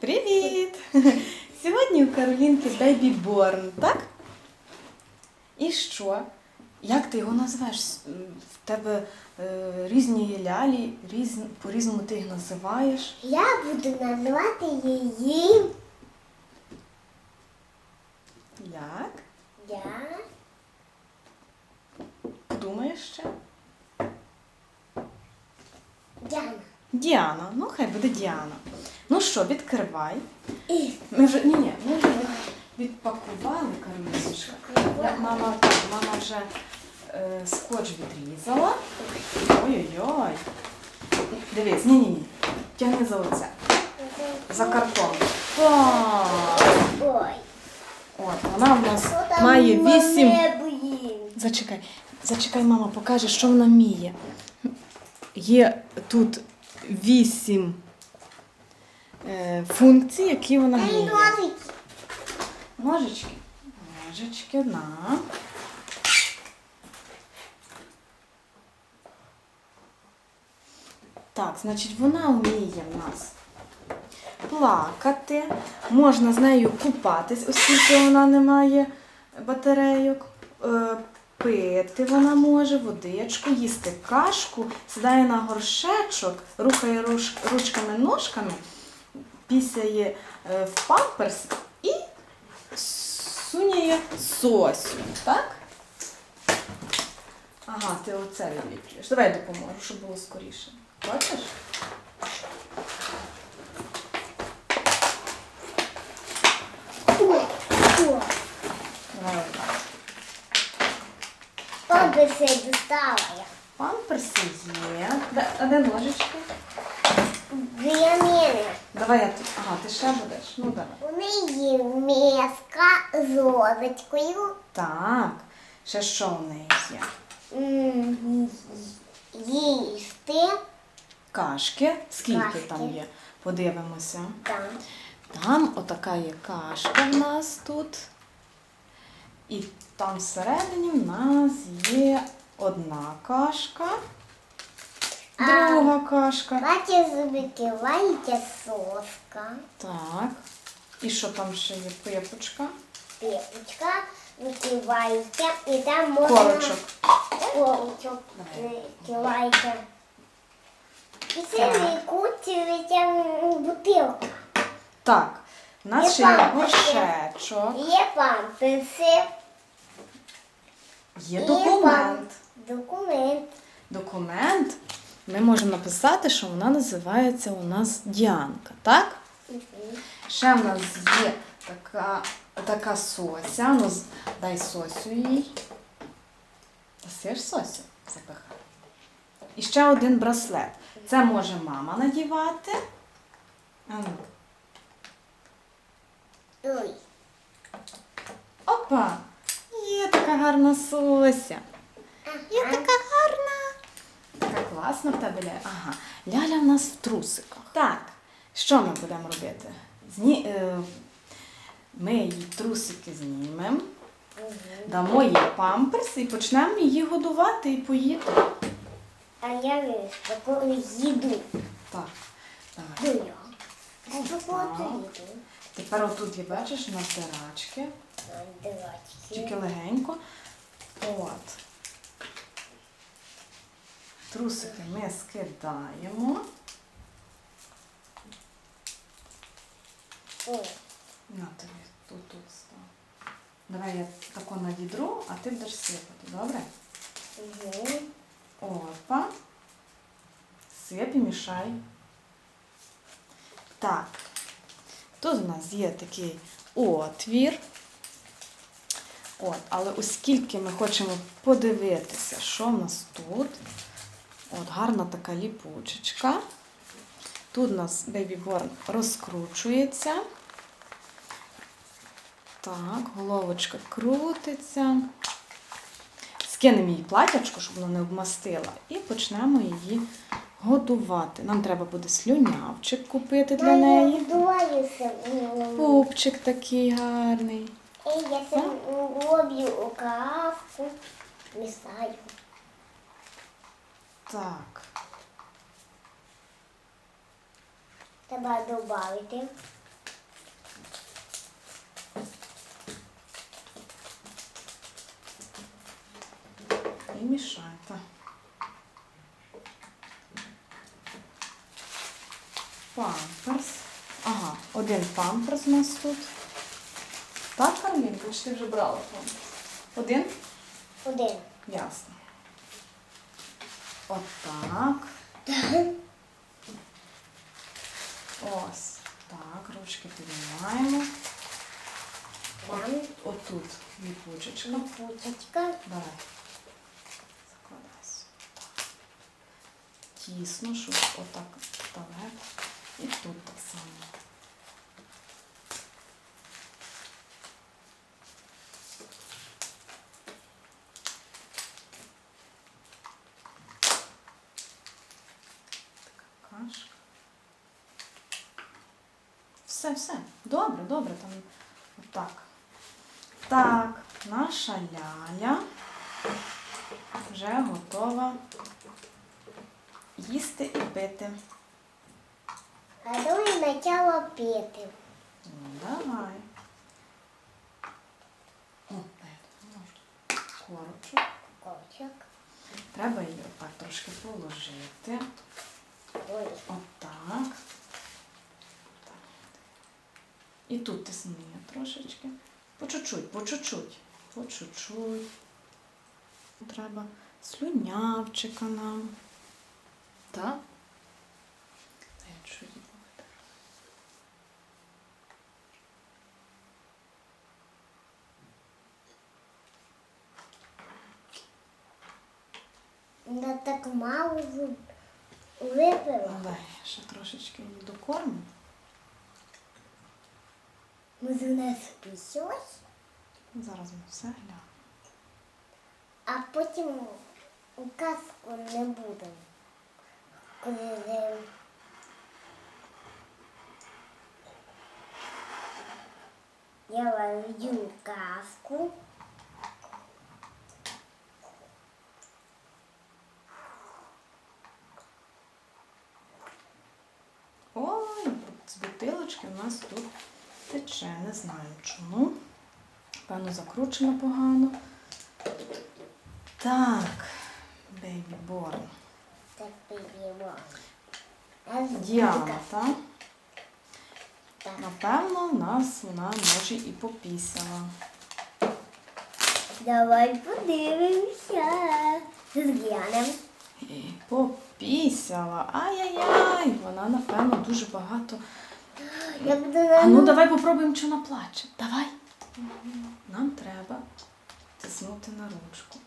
Привіт! Сьогодні у Каролінки Baby Born, так? І що? Як ти його називаєш? М, В тебе е, різні є лялі, різ... по-різному ти їх називаєш. Я буду називати її Як? я. Подумаєш ще? Діана. Діана. Ну, хай буде Діана. Ну що, відкривай. Ми вже ні, ні, ми вже відпакували Кароліночка. Я- Мама, так, мама вже е, скотч відрізала. Ой-ой-ой. Дивись, ні, ні, ні. Тягни за оце. За картон. Так. Ой. От, вона в нас має вісім. Зачекай, зачекай, мама покаже, що вона вміє. Є тут вісім е, функцій, які вона Ей, вміє. ножики. Ножички. Ножички одна. Так, значить, вона вміє в нас плакати. Можна з нею купатись, оскільки вона не має батарейок. Е, Пити вона може, водичку, їсти кашку, сідає на горшечок, рухає ручками-ножками, пісяє е, в памперс і суняє сосю, так? Ага, ти оце відліплюєш. Давай я допоможу, щоб було скоріше. Бачиш? Памперси достала я. Памперси є. А де ножички? Біля мене. Давай я тут. Ага, ти ще будеш? Ну давай. У неї миска з ложечкою. Так. Ще що в неї є? М, Їсти. Кашки. Скільки Кашки. там є? Подивимося. Там. Там отака є кашка в нас тут. І там всередині в нас є одна кашка. Друга кашка. Бачиш, викивається соска. Так. І що там ще є? Пипочка. Пепочка викивається. І там можна... Корочок. Корочок викивається. І це Так. викручується бутилка. Так. У нас ще є горшечок. Є памперси. Є. Документ. Документ. Ми можемо написати, що вона називається у нас Діанка, так? Мгм. Ще в нас є така, така сося. Ну, дай сосю їй. Дасиш сосю? Запихай. І ще один браслет. Це може мама надівати. А ну. Ой. Опа! Є така гарна сося. Є така гарна. Така класна в тебе ляля. Ага. Ляля в нас в трусиках. Так, що ми будемо робити? Зні... е, Ми її трусики знімемо, дамо їй памперс і почнемо її годувати і поїти. А я таку їду. Так. Давай. Дую. Тепер отут є, бачиш, натирачки. Тільки легенько. От. Трусики ми скидаємо. О, На тобі тут тут став. Давай я тако надідру, а ти будеш сипати, добре? мгм. Опа. Сип і мішай. Так. Тут у нас є такий отвір. От, але оскільки ми хочемо подивитися, що в нас тут. От, гарна така ліпучечка. Тут у нас Born розкручується. Так, головочка крутиться. Скинемо їй платячку, щоб вона не обмастила, і почнемо її годувати. Нам треба буде слюнявчик купити для неї. Пупчик такий гарний. Я роблю указку. Не знаю. Так. Треба додати. І мішайте. Памперс. Ага, один памперс у нас тут. Так, Карлінка, чи ти вже брала памперс? Один? Один. Ясно. Отак. Ось. Так, ручки піднімаємо. Отут ліпучечка. пучечка. Давай. Закладай сюди. Тісно, щоб отак далеко. І тут так само. Така кашка. Все, все. Добре, добре, там отак. Так, наша ляля вже готова їсти і пити. А Готові начало піти. Ну, давай. О. Корочок. Кочок. Треба її отак трошки положити. Отак. І тут тисни трошечки. По чуть-чуть, по чуть-чуть. По чуть-чуть. Треба слюнявчика нам. Так? Я так мало випила. Але ще трошечки її докормимо. Може, пісось, Зараз ми все глянемо. а потім у казку не будемо. Коли я варю казку. Ой, з бутилочки у нас тут тече. Не знаю чому. Певно, закручено погано. Так, бейбі борн. Діана, так? Напевно, у нас вона може і попісяла. Давай подивимося. Зглянемо. І попісяла. Ай-яй-яй! Вона, напевно, дуже багато. Я буду А ну давай попробуємо, чи вона плаче. Давай. Нам треба тиснути на ручку.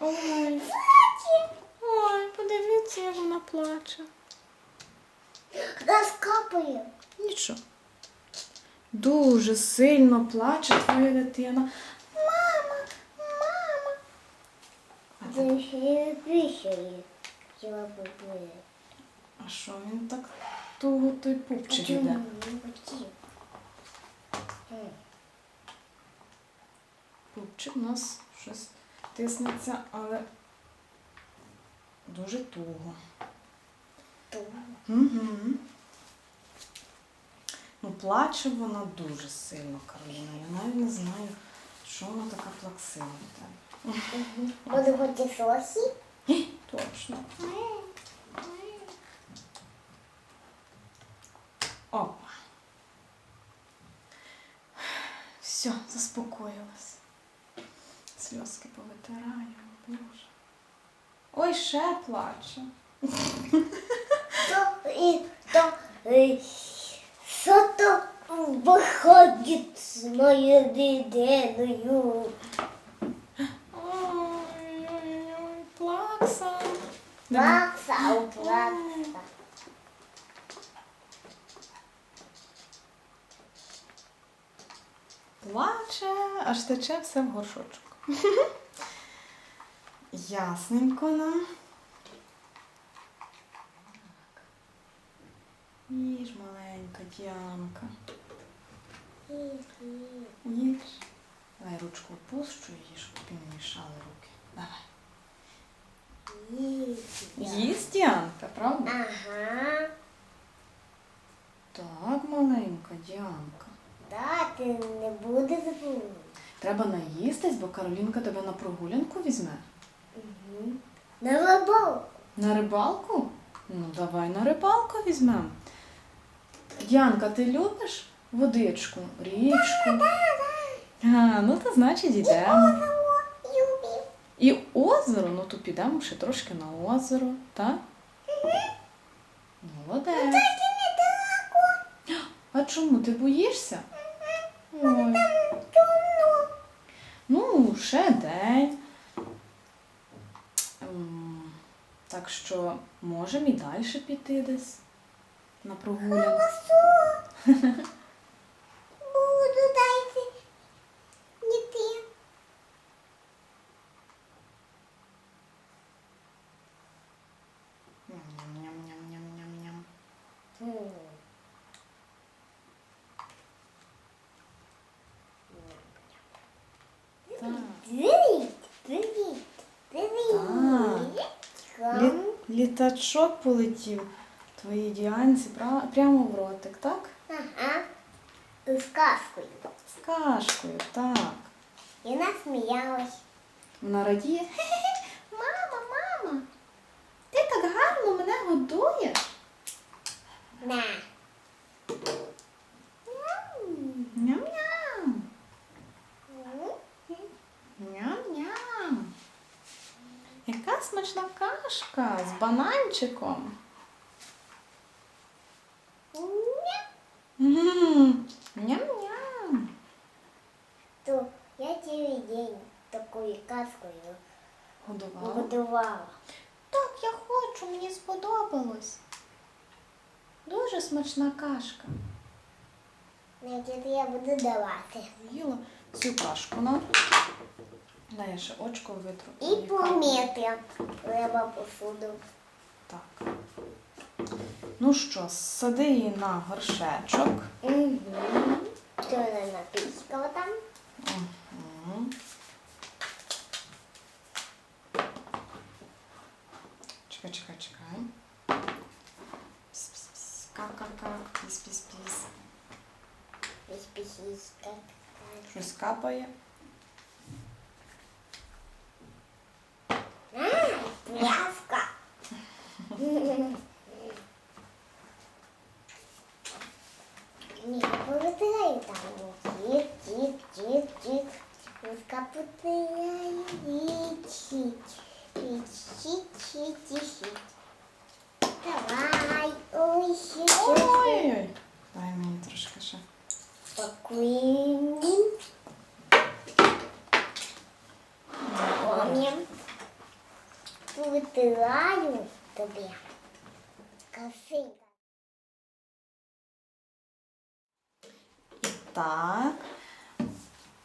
Ой. Ой, подивіться, як вона плаче. Нас капає. Нічого. Дуже сильно плаче твоя дитина. Мама, мама. Хотіла попити. А що він так туго той пупчик. М. Пупчик у нас щось тиснеться, але дуже туго. Ту. Угу. Ну, плаче вона дуже сильно, Кароліна. Я навіть не знаю, що вона така плаксива. Буду хоч сосі. Точно. Опа. Все, заспокоїлась. Сльозки повитираю, боже. Ой, ще плаче. То і то і, що то виходить з моєю дитиною. Плакса. Плакса, плакса. Плаче, аж тече все в горшочок. Ясненько нам. Їж, маленька Діанка. Їж. Давай ручку опущу її, щоб не мішали руки. Давай. Їсть Діанка, правда? Ага. Так, маленька Діанка. ти не буде забути. Треба наїстись, бо Каролінка тебе на прогулянку візьме. На рибалку. На рибалку? Ну, давай на рибалку візьмемо. Янка, ти любиш водичку, річку? А, ну то значить йдемо. І озеро, ну то підемо ще трошки на озеро, так? Молодець. А чому ти боїшся? Ой. Ну, ще день. Ем, Так що можемо і далі піти десь на прогулянку. Буду дайте. Не ти. Ням-ням-ням-ням-ням-ням. Привіт. Привіт. Привіт. Лі- літачок полетів твоїй Діанці пра- прямо в ротик, так? Ага. З казкою. З кашкою, так. І насміялась. Вона радіє. «Хе-хе-хе, Мама, мама, ти так гарно мене годуєш. На. Ням-ням. Ням-ням. Яка смачна кашка з бананчиком. Ням-ням. То я цілий день такою казкою Годувала. годувала. Так, я хочу, мені сподобалось. Дуже смачна кашка. Значить, я буду давати. Їла цю кашку нам. Дай я ще очко витру. І помити треба посуду. Так. Ну що, сади її на горшечок. Угу. Що вона напіскала там? Угу. Чекай, чекай, чекай. Піс-піс-піс. Ка-ка-ка. Піс-піс-піс. Піс-пісіська. Щось капає. Пляска. Не повитираю там. Тік, тік, тік, тік. Пуска потирає. Чик, чик, чик, чик, чик. Давай. Ой, ще. Ой-ой-ой. Дай мені трошки ще. Пакуємо. Тобі. Красиво. Так.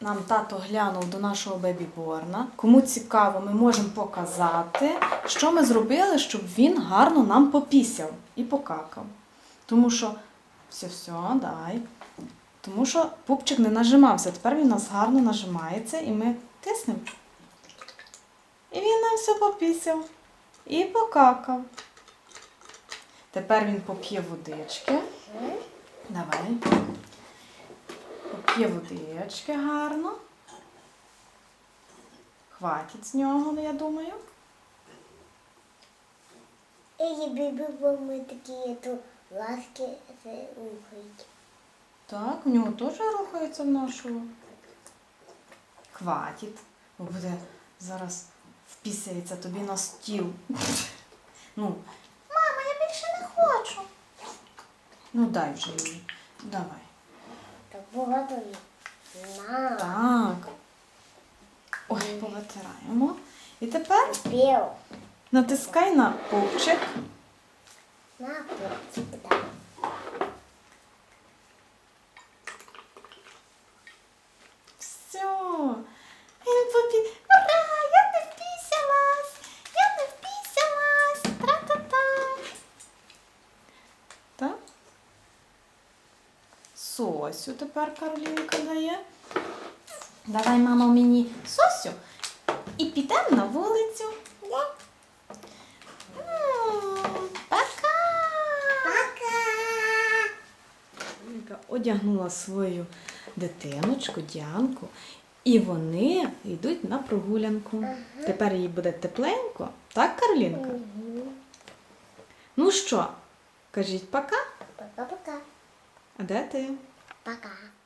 Нам тато глянув до нашого бебі-борна. Кому цікаво, ми можемо показати, що ми зробили, щоб він гарно нам попісяв і покакав. Тому що все, все, дай. Тому що пупчик не нажимався. Тепер він у нас гарно нажимається і ми тиснемо. І він нам все попісяв. І покакав. Тепер він поп'є водички. Давай. Поп'є водички гарно. Хватить з нього, я думаю. І біби, бо ми такі ласки рухають. Так, в нього теж рухається в нашого. Хватить. Бо буде зараз впісяється тобі на стіл. Ну, мама, я більше не хочу. Ну, дай вже їй. Давай. Так багато. На. Так. Ой, повитираємо. І тепер натискай на пупчик. На пупчик, так. Все. Він попі... Ура! Я не впісялась! Я не впісялась! Тра-та-та! Так? Сосю тепер Каролінка дає. Давай, мама, мені сосю і підемо на вулицю. Да. М, Пока! Пока. Каролінка одягнула свою дитиночку, Діанку, і вони йдуть на прогулянку. Тепер їй буде тепленько, так, Карлінка? Угу. Ну що, кажіть пока. Пока-пока. А де ти? Пока.